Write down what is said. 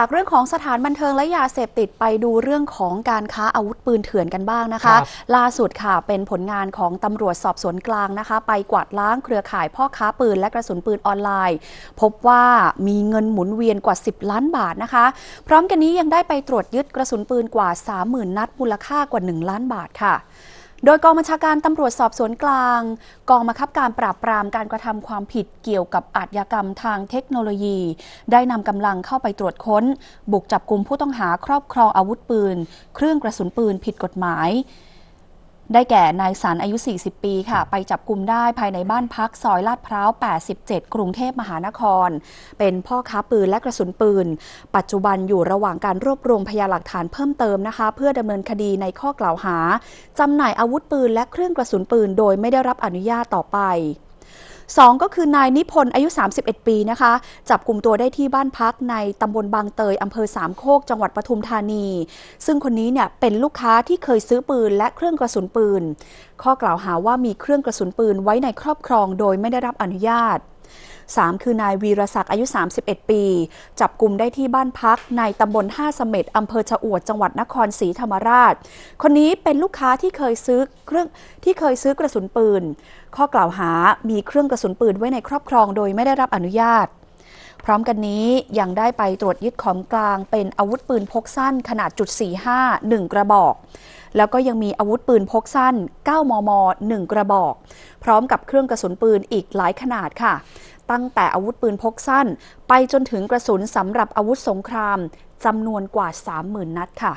จากเรื่องของสถานบันเทิงและยาเสพติดไปดูเรื่องของการค้าอาวุธปืนเถื่อนกันบ้างนะคะครับล่าสุดค่ะเป็นผลงานของตำรวจสอบสวนกลางนะคะ ไปกวาดล้างเครือข่ายพ่อค้าปืนและกระสุนปืนออนไลน์ พบว่ามีเงินหมุนเวียนกว่า 10 ล้านบาทนะคะ พร้อมกันนี้ยังได้ไปตรวจยึดกระสุนปืนกว่า 30,000 นัดมูลค่ากว่า 1 ล้านบาทค่ะ โดยกองบัญชาการตำรวจสอบสวนกลาง กองบังคับการปราบปรามการกระทำความผิดเกี่ยวกับอาชญากรรมทางเทคโนโลยี ได้นำกำลังเข้าไปตรวจค้น บุกจับกลุ่มผู้ต้องหาครอบครองอาวุธปืน เครื่องกระสุนปืนผิดกฎหมาย ได้แก่นายสันอายุ 40 ปีค่ะ ไปจับกลุ่มได้ภายในบ้านพักซอยลาดพร้าว 87 กรุงเทพมหานคร เป็นพ่อค้าปืนและกระสุนปืน ปัจจุบันอยู่ระหว่างการรวบรวมพยานหลักฐานเพิ่มเติมนะคะ เพื่อดำเนินคดีในข้อกล่าวหาจำหน่ายอาวุธปืนและเครื่องกระสุนปืน โดยไม่ได้รับอนุญาตต่อไป สองก็คือนายนิพนธ์อายุ 31 ปีนะคะ จับกลุ่มตัวได้ที่บ้านพักในตำบลบางเตยอำเภอสามโคกจังหวัดปทุมธานี ซึ่งคนนี้เนี่ยเป็นลูกค้าที่เคยซื้อปืนและเครื่องกระสุนปืน ข้อกล่าวหาว่ามีเครื่องกระสุนปืนไว้ในครอบครองโดยไม่ได้รับอนุญาต 3 คือนายวีรศักดิ์อายุ 31 ปี จับกลุ่มได้ที่บ้านพักในตำบลท่าเสม็ดอำเภอชะอวดจังหวัดนครศรีธรรมราช คนนี้เป็นลูกค้าที่เคยซื้อเครื่องที่เคยซื้อกระสุนปืน ข้อกล่าวหามีเครื่องกระสุนปืนไว้ในครอบครองโดยไม่ได้รับอนุญาตพร้อมกันนี้ยังได้ไปตรวจยึดของกลางเป็นอาวุธปืนพกสั้นขนาดจุด45 1กระบอก แล้วก็ยังมีอาวุธปืนพกสั้น 9 มม 1 กระบอก พร้อมกับเครื่องกระสุนปืนอีกหลายขนาดค่ะ ตั้งแต่อาวุธปืนพกสั้น ไปจนถึงกระสุนสำหรับอาวุธสงครามจำนวนกว่า 30,000 นัดค่ะ